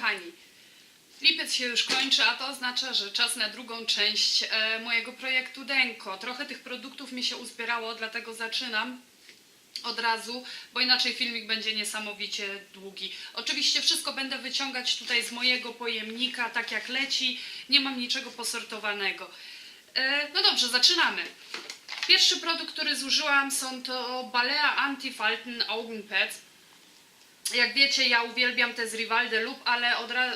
kochani, lipiec się już kończy, a to oznacza, że czas na drugą część e, mojego projektu Denko. Trochę tych produktów mi się uzbierało, dlatego zaczynam od razu, bo inaczej filmik będzie niesamowicie długi. Oczywiście wszystko będę wyciągać tutaj z mojego pojemnika, tak jak leci, nie mam niczego posortowanego. E, no dobrze, zaczynamy. Pierwszy produkt, który zużyłam są to Balea Anti-Falten Augenpads. Jak wiecie, ja uwielbiam te z Rivalde lub, ale od ra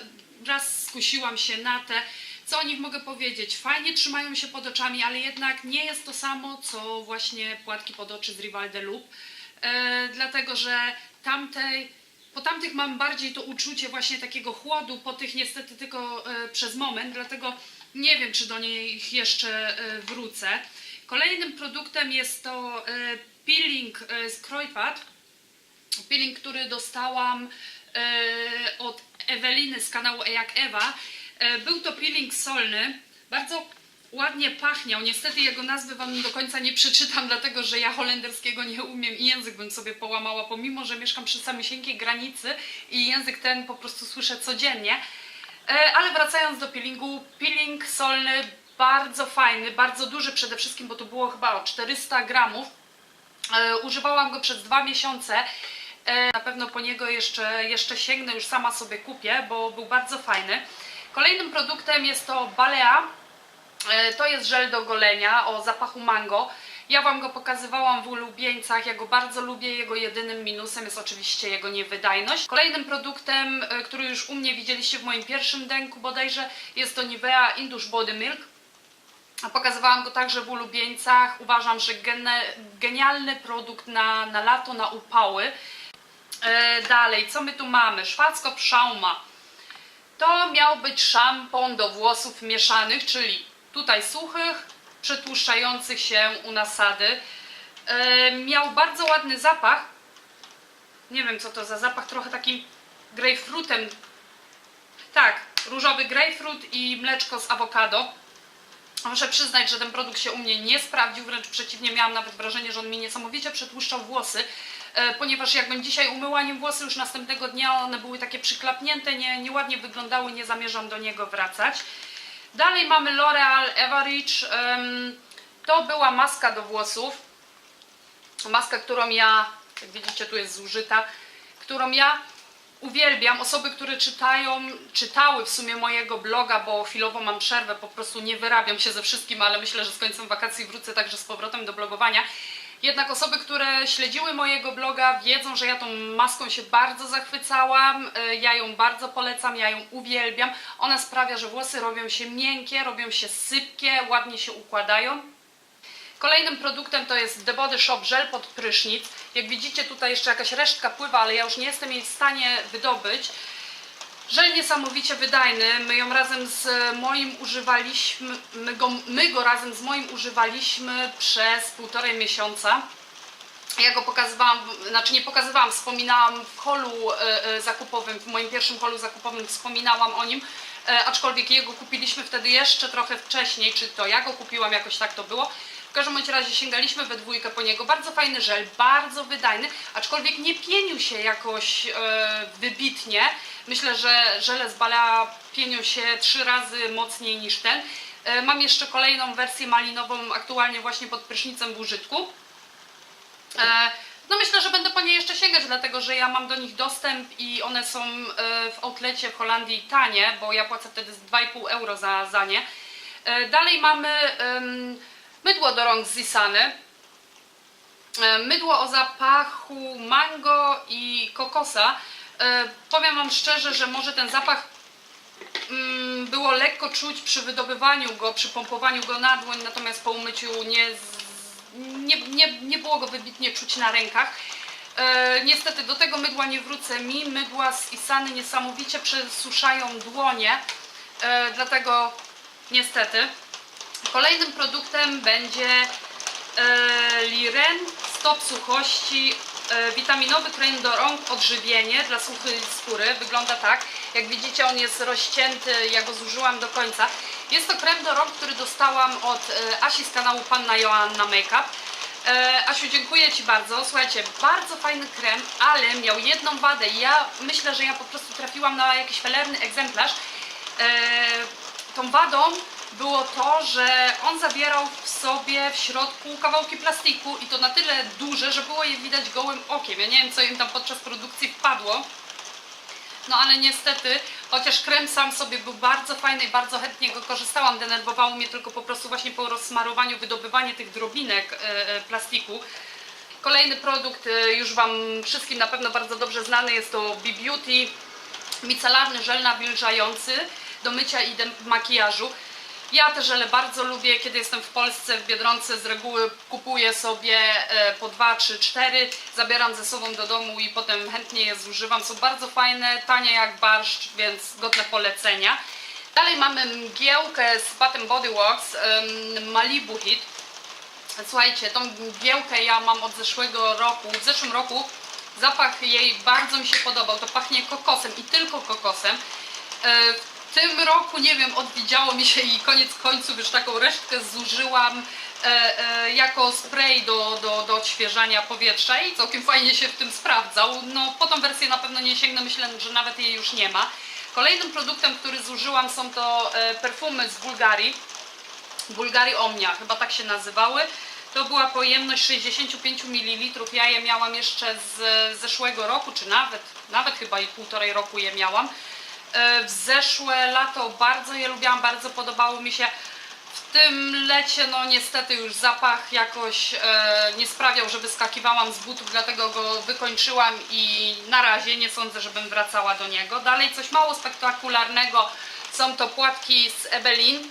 raz skusiłam się na te. Co o nich mogę powiedzieć? Fajnie trzymają się pod oczami, ale jednak nie jest to samo, co właśnie płatki pod oczy z Rivalde lub. E, dlatego, że tamtej, po tamtych mam bardziej to uczucie właśnie takiego chłodu, po tych niestety tylko e, przez moment, dlatego nie wiem, czy do nich jeszcze e, wrócę. Kolejnym produktem jest to peeling z Kruipad peeling, który dostałam e, od Eweliny z kanału E jak Ewa. E, był to peeling solny, bardzo ładnie pachniał. Niestety jego nazwy Wam do końca nie przeczytam, dlatego że ja holenderskiego nie umiem i język bym sobie połamała, pomimo, że mieszkam przy samysieńkiej granicy i język ten po prostu słyszę codziennie. Ale wracając do peelingu, peeling solny bardzo fajny, bardzo duży przede wszystkim, bo to było chyba o 400 gramów. Używałam go przez dwa miesiące. E, Na pewno po niego jeszcze, jeszcze sięgnę, już sama sobie kupię, bo był bardzo fajny. Kolejnym produktem jest to Balea. E, To jest żel do golenia o zapachu mango. Ja Wam go pokazywałam w ulubieńcach, ja go bardzo lubię, jego jedynym minusem jest oczywiście jego niewydajność. Kolejnym produktem, e, który już u mnie widzieliście w moim pierwszym denku bodajże, jest to Nivea Indush Body Milk. Pokazywałam go także w ulubieńcach. Uważam, że genialny produkt na, na lato, na upały. E, dalej, co my tu mamy? Schwarzkopf Schauma. To miał być szampon do włosów mieszanych, czyli tutaj suchych, przetłuszczających się u nasady. E, miał bardzo ładny zapach. Nie wiem co to za zapach, trochę takim grejpfrutem. Tak, różowy grejpfrut i mleczko z awokado. Muszę przyznać, że ten produkt się u mnie nie sprawdził, wręcz przeciwnie, miałam nawet wrażenie, że on mi niesamowicie przetłuszczał włosy, ponieważ jakbym dzisiaj umyła nim włosy, już następnego dnia one były takie przyklapnięte, nie, nieładnie wyglądały, nie zamierzam do niego wracać. Dalej mamy L'Oreal Everage, to była maska do włosów, maska, którą ja, jak widzicie tu jest zużyta, którą ja uwielbiam. Osoby, które czytają, czytały w sumie mojego bloga, bo chwilowo mam przerwę, po prostu nie wyrabiam się ze wszystkim, ale myślę, że z końcem wakacji wrócę także z powrotem do blogowania. Jednak osoby, które śledziły mojego bloga, wiedzą, że ja tą maską się bardzo zachwycałam. y, Ja ją bardzo polecam, ja ją uwielbiam. Ona sprawia, że włosy robią się miękkie, robią się sypkie, ładnie się układają. Kolejnym produktem to jest The Body Shop Gel pod prysznic. Jak widzicie tutaj jeszcze jakaś resztka pływa, ale ja już nie jestem jej w stanie wydobyć. Żel niesamowicie wydajny. My ją razem z moim używaliśmy, my go, my go razem z moim używaliśmy przez półtorej miesiąca. Ja go pokazywałam, znaczy nie pokazywałam, wspominałam w holu e, e, zakupowym, w moim pierwszym holu zakupowym wspominałam o nim, e, aczkolwiek jego kupiliśmy wtedy jeszcze trochę wcześniej, czy to ja go kupiłam, jakoś tak to było. W każdym razie sięgaliśmy we dwójkę po niego. Bardzo fajny żel, bardzo wydajny, aczkolwiek nie pienił się jakoś wybitnie. Myślę, że żele z Balea się trzy razy mocniej niż ten. E, mam jeszcze kolejną wersję malinową, aktualnie właśnie pod prysznicem w użytku. E, No myślę, że będę po nie jeszcze sięgać, dlatego że ja mam do nich dostęp i one są e, w outlecie w Holandii tanie, bo ja płacę wtedy z 2,5 euro za, za nie. Dalej mamy mydło do rąk z Mydło o zapachu mango i kokosa. E, Powiem Wam szczerze, że może ten zapach mm, było lekko czuć przy wydobywaniu go, przy pompowaniu go na dłoń, natomiast po umyciu nie, nie, nie, nie było go wybitnie czuć na rękach. E, niestety do tego mydła nie wrócę mi. Mydła z Isany niesamowicie przesuszają dłonie, e, dlatego niestety. Kolejnym produktem będzie e, Liren Stop Suchości witaminowy krem do rąk odżywienie dla suchej skóry. Wygląda tak. Jak widzicie on jest rozcięty, ja go zużyłam do końca. Jest to krem do rąk, który dostałam od e, Asi z kanału Panna Joanna Makeup. E, Asiu, dziękuję Ci bardzo. Słuchajcie, bardzo fajny krem, ale miał jedną wadę. Ja myślę, że ja po prostu trafiłam na jakiś felerny egzemplarz. E, tą wadą było to, że on zawierał w sobie w środku kawałki plastiku i to na tyle duże, że było je widać gołym okiem. Ja nie wiem, co im tam podczas produkcji wpadło. No ale niestety, chociaż krem sam sobie był bardzo fajny i bardzo chętnie go korzystałam, denerwowało mnie tylko po prostu właśnie po rozsmarowaniu, wydobywanie tych drobinek e, e, plastiku. Kolejny produkt, e, już Wam wszystkim na pewno bardzo dobrze znany, jest to B-Beauty micelarny żel nawilżający do mycia i makijażu. Ja te żele bardzo lubię, kiedy jestem w Polsce, w Biedronce z reguły kupuję sobie e, po 2, 3, 4, zabieram ze sobą do domu i potem chętnie je zużywam. Są bardzo fajne, tanie jak barszcz, więc godne polecenia. Dalej mamy mgiełkę z and Body Works Malibu Hit. Słuchajcie, tą mgiełkę ja mam od zeszłego roku. W zeszłym roku zapach jej bardzo mi się podobał. To pachnie kokosem i tylko kokosem. W tym roku, nie wiem, odwidziało mi się i koniec końców już taką resztkę zużyłam e, e, jako spray do, do, do odświeżania powietrza i całkiem fajnie się w tym sprawdzał. No, po tą wersję na pewno nie sięgnę, myślę, że nawet jej już nie ma. Kolejnym produktem, który zużyłam są to e, perfumy z Bułgarii. Bulgari Omnia, chyba tak się nazywały. To była pojemność 65 ml. Ja je miałam jeszcze z zeszłego roku, czy nawet, nawet chyba i półtorej roku je miałam. E, W zeszłe lato bardzo je lubiłam, bardzo podobały mi się. W tym lecie, no niestety już zapach jakoś e, nie sprawiał, że wyskakiwałam z butów, dlatego go wykończyłam i na razie nie sądzę, żebym wracała do niego. Dalej coś mało spektakularnego, są to płatki z Ebelin.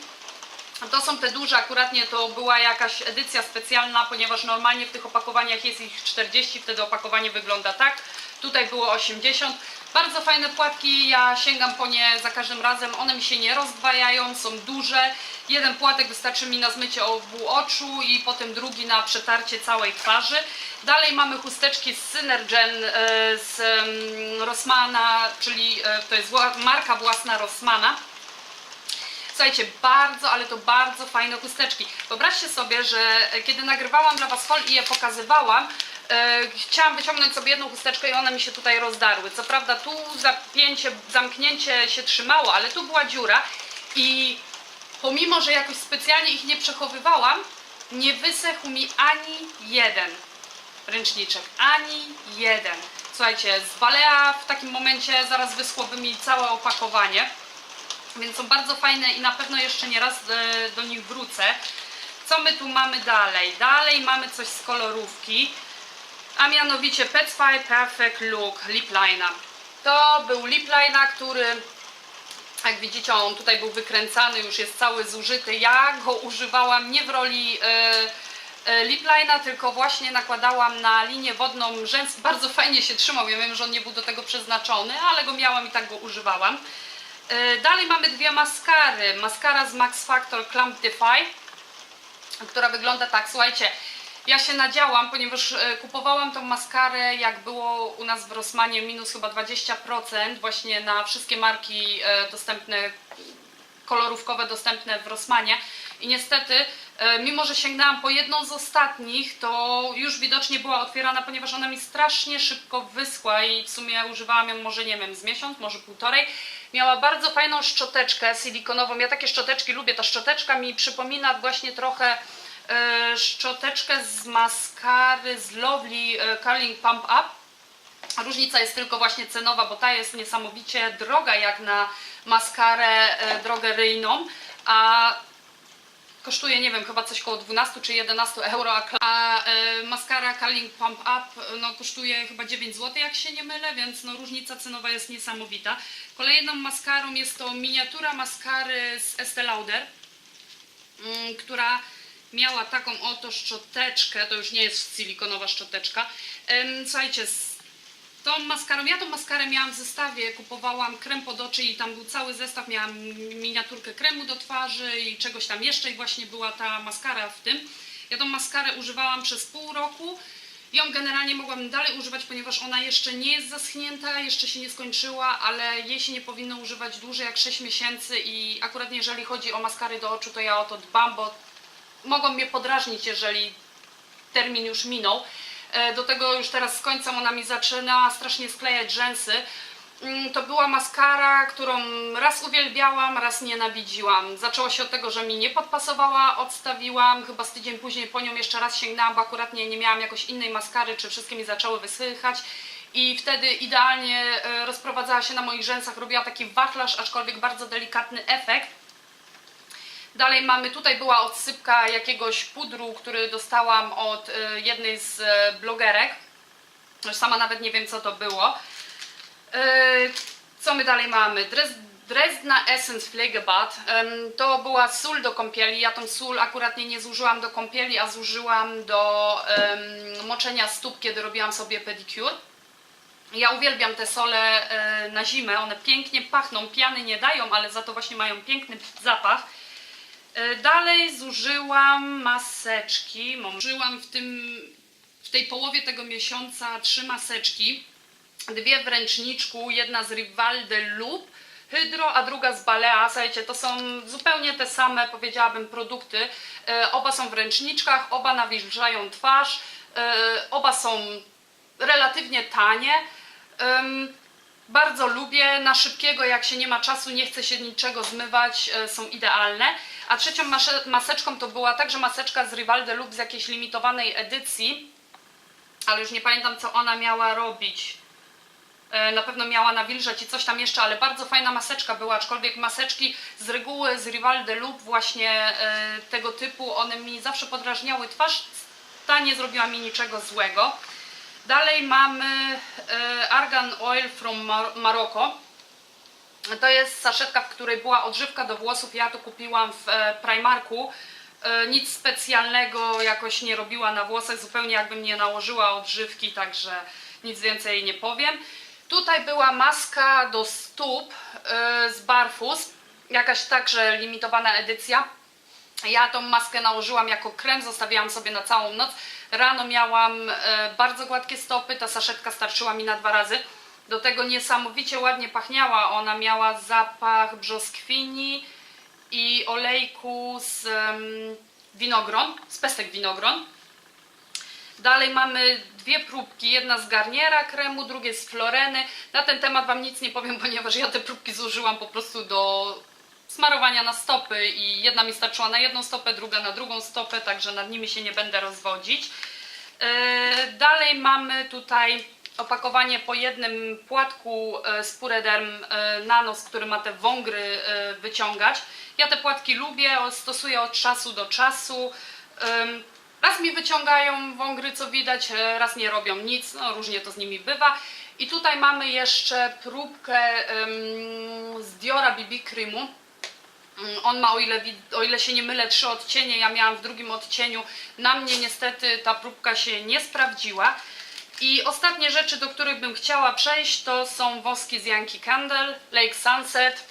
To są te duże, akuratnie to była jakaś edycja specjalna, ponieważ normalnie w tych opakowaniach jest ich 40, wtedy opakowanie wygląda tak. Tutaj było 80. Bardzo fajne płatki, ja sięgam po nie za każdym razem, one mi się nie rozdwajają, są duże. Jeden płatek wystarczy mi na zmycie obu oczu i potem drugi na przetarcie całej twarzy. Dalej mamy chusteczki z Synergen e, z Rossmana, czyli e, to jest marka własna Rossmana. Słuchajcie, bardzo, ale to bardzo fajne chusteczki. Wyobraźcie sobie, że kiedy nagrywałam dla Was haul i je pokazywałam, chciałam wyciągnąć sobie jedną chusteczkę i one mi się tutaj rozdarły. Co prawda tu zapięcie, zamknięcie się trzymało, ale tu była dziura i pomimo, że jakoś specjalnie ich nie przechowywałam, nie wysechł mi ani jeden ręczniczek, ani jeden. Słuchajcie, z Balea w takim momencie zaraz wyschłoby mi całe opakowanie. Więc są bardzo fajne i na pewno jeszcze nie raz e, do nich wrócę. Co my tu mamy dalej? Dalej mamy coś z kolorówki, a mianowicie Pet Fire Perfect Look Lip Liner. To był lip liner, który jak widzicie on tutaj był wykręcany, już jest cały zużyty. Ja go używałam nie w roli e, lip liner, tylko właśnie nakładałam na linię wodną rzęs. Bardzo fajnie się trzymał, ja wiem, że on nie był do tego przeznaczony, ale go miałam i tak go używałam. E, Dalej mamy dwie maskary. Maskara z Max Factor Clump Defy, która wygląda tak. Słuchajcie, ja się nadziałam, ponieważ e, kupowałam tą maskarę, jak było u nas w Rossmanie minus chyba 20% właśnie na wszystkie marki e, dostępne, kolorówkowe dostępne w Rossmanie. I niestety, e, mimo że sięgnęłam po jedną z ostatnich, to już widocznie była otwierana, ponieważ ona mi strasznie szybko wyschła i w sumie używałam ją może, nie wiem, z miesiąc, może półtorej. Miała bardzo fajną szczoteczkę silikonową. Ja takie szczoteczki lubię. Ta szczoteczka mi przypomina właśnie trochę szczoteczkę z maskary z Lovely e, Curling Pump Up. Różnica jest tylko właśnie cenowa, bo ta jest niesamowicie droga jak na maskarę e, drogeryjną, a kosztuje, nie wiem, chyba coś koło 12 czy 11 euro, a, e, maskara Curling Pump Up e, no, kosztuje chyba 9 zł, jak się nie mylę, więc no, różnica cenowa jest niesamowita. Kolejną maskarą jest to miniatura maskary z Estee Lauder, mm, która miała taką oto szczoteczkę, to już nie jest silikonowa szczoteczka. Słuchajcie, z tą maskarą, ja tą maskarę miałam w zestawie, kupowałam krem pod oczy i tam był cały zestaw, miałam miniaturkę kremu do twarzy i czegoś tam jeszcze i właśnie była ta maskara w tym. Ja tą maskarę używałam przez pół roku. Ją generalnie mogłabym dalej używać, ponieważ ona jeszcze nie jest zaschnięta, jeszcze się nie skończyła, ale jej się nie powinno używać dłużej jak 6 miesięcy i akurat jeżeli chodzi o maskary do oczu, to ja o to dbam, bo mogą mnie podrażnić, jeżeli termin już minął. E, Do tego już teraz z końca ona mi zaczyna strasznie sklejać rzęsy. Mm, To była maskara, którą raz uwielbiałam, raz nienawidziłam. Zaczęło się od tego, że mi nie podpasowała, odstawiłam, chyba z tydzień później po nią jeszcze raz sięgnęłam, bo akurat nie, nie miałam jakoś innej maskary, czy wszystkie mi zaczęły wysychać. I wtedy idealnie e, rozprowadzała się na moich rzęsach, robiła taki wachlarz, aczkolwiek bardzo delikatny efekt. Dalej mamy, tutaj była odsypka jakiegoś pudru, który dostałam od e, jednej z e, blogerek. Sama nawet nie wiem co to było. E, Co my dalej mamy? Dres, Dresdna Essence Pflegebad. To była sól do kąpieli. Ja tą sól akurat nie, nie zużyłam do kąpieli, a zużyłam do moczenia stóp, kiedy robiłam sobie pedicure. Ja uwielbiam te sole e, na zimę. One pięknie pachną, piany nie dają, ale za to właśnie mają piękny zapach. E, Dalej zużyłam maseczki. Zużyłam w, tym, w tej połowie tego miesiąca trzy maseczki. Dwie w ręczniczku, jedna z Rival de Loop Hydro, a druga z Balea. Słuchajcie, to są zupełnie te same, powiedziałabym, produkty. E, Oba są w ręczniczkach, oba nawilżają twarz, e, oba są relatywnie tanie. Bardzo lubię, na szybkiego, jak się nie ma czasu, nie chce się niczego zmywać, e, są idealne. A trzecią maseczką to była także maseczka z Rival de Loop z jakiejś limitowanej edycji, ale już nie pamiętam co ona miała robić. E, Na pewno miała nawilżać i coś tam jeszcze, ale bardzo fajna maseczka była, aczkolwiek maseczki z reguły z Rival de Loop właśnie e, tego typu, one mi zawsze podrażniały twarz, ta nie zrobiła mi niczego złego. Dalej mamy e, Argan Oil from Mar- Morocco. To jest saszetka, w której była odżywka do włosów. Ja to kupiłam w e, Primarku. E, Nic specjalnego jakoś nie robiła na włosach, zupełnie jakbym nie nałożyła odżywki, także nic więcej nie powiem. Tutaj była maska do stóp z Barfus, jakaś także limitowana edycja. Ja tą maskę nałożyłam jako krem, zostawiłam sobie na całą noc. Rano miałam e, bardzo gładkie stopy, ta saszetka starczyła mi na dwa razy. Do tego niesamowicie ładnie pachniała. Ona miała zapach brzoskwini i olejku z winogron, z pestek winogron. Dalej mamy dwie próbki, jedna z Garniera kremu, drugie z Floreny. Na ten temat Wam nic nie powiem, ponieważ ja te próbki zużyłam po prostu do smarowania na stopy i jedna mi starczyła na jedną stopę, druga na drugą stopę, także nad nimi się nie będę rozwodzić. E, Dalej mamy tutaj opakowanie po jednym płatku e, z Purederm e, Nanos, który ma te wągry wyciągać. Ja te płatki lubię, stosuję od czasu do czasu. Raz mi wyciągają wągry, co widać, raz nie robią nic, no różnie to z nimi bywa. I tutaj mamy jeszcze próbkę z Diora BB Creamu. Mm, On ma, o ile, o ile się nie mylę, trzy odcienie, ja miałam w drugim odcieniu. Na mnie niestety ta próbka się nie sprawdziła. I ostatnie rzeczy, do których bym chciała przejść, to są woski z Yankee Candle, Lake Sunset.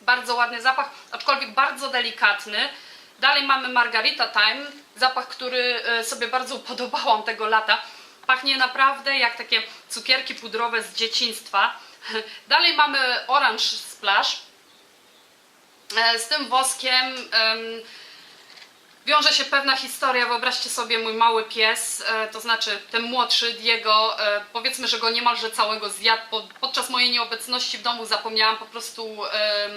Bardzo ładny zapach, aczkolwiek bardzo delikatny. Dalej mamy Margarita Time, zapach, który e, sobie bardzo upodobałam tego lata. Pachnie naprawdę jak takie cukierki pudrowe z dzieciństwa. Dalej mamy Orange Splash. E, Z tym woskiem em, wiąże się pewna historia. Wyobraźcie sobie mój mały pies, e, to znaczy ten młodszy Diego, e, powiedzmy, że go niemalże całego zjadł. Po- Podczas mojej nieobecności w domu zapomniałam po prostu em,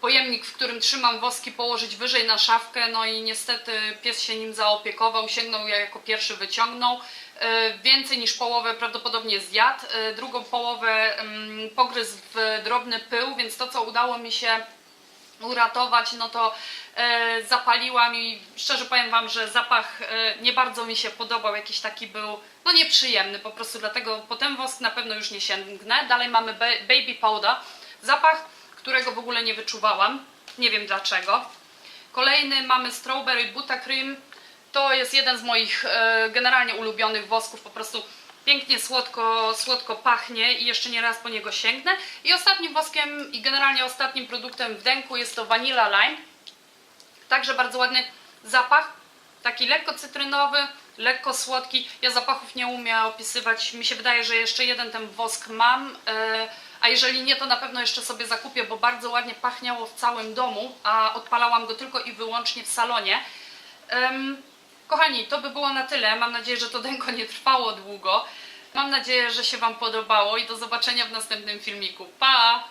pojemnik, w którym trzymam woski, położyć wyżej na szafkę. No i niestety pies się nim zaopiekował, sięgnął ja jako pierwszy wyciągnął. Więcej niż połowę prawdopodobnie zjadł. Drugą połowę pogryzł w drobny pył, więc to co udało mi się uratować, no to e, zapaliłam i szczerze powiem Wam, że zapach e, nie bardzo mi się podobał, jakiś taki był, no nieprzyjemny po prostu, dlatego po ten wosk na pewno już nie sięgnę. Dalej mamy ba Baby Powder, zapach, którego w ogóle nie wyczuwałam, nie wiem dlaczego. Kolejny mamy Strawberry Buttercream, to jest jeden z moich e, generalnie ulubionych wosków, po prostu pięknie słodko, słodko pachnie i jeszcze nie raz po niego sięgnę. I ostatnim woskiem i generalnie ostatnim produktem w denku jest to Vanilla Lime. Także bardzo ładny zapach, taki lekko cytrynowy, lekko słodki. Ja zapachów nie umiem opisywać. Mi się wydaje, że jeszcze jeden ten wosk mam, e, a jeżeli nie, to na pewno jeszcze sobie zakupię, bo bardzo ładnie pachniało w całym domu, a odpalałam go tylko i wyłącznie w salonie. Kochani, to by było na tyle. Mam nadzieję, że to denko nie trwało długo. Mam nadzieję, że się Wam podobało i do zobaczenia w następnym filmiku. Pa!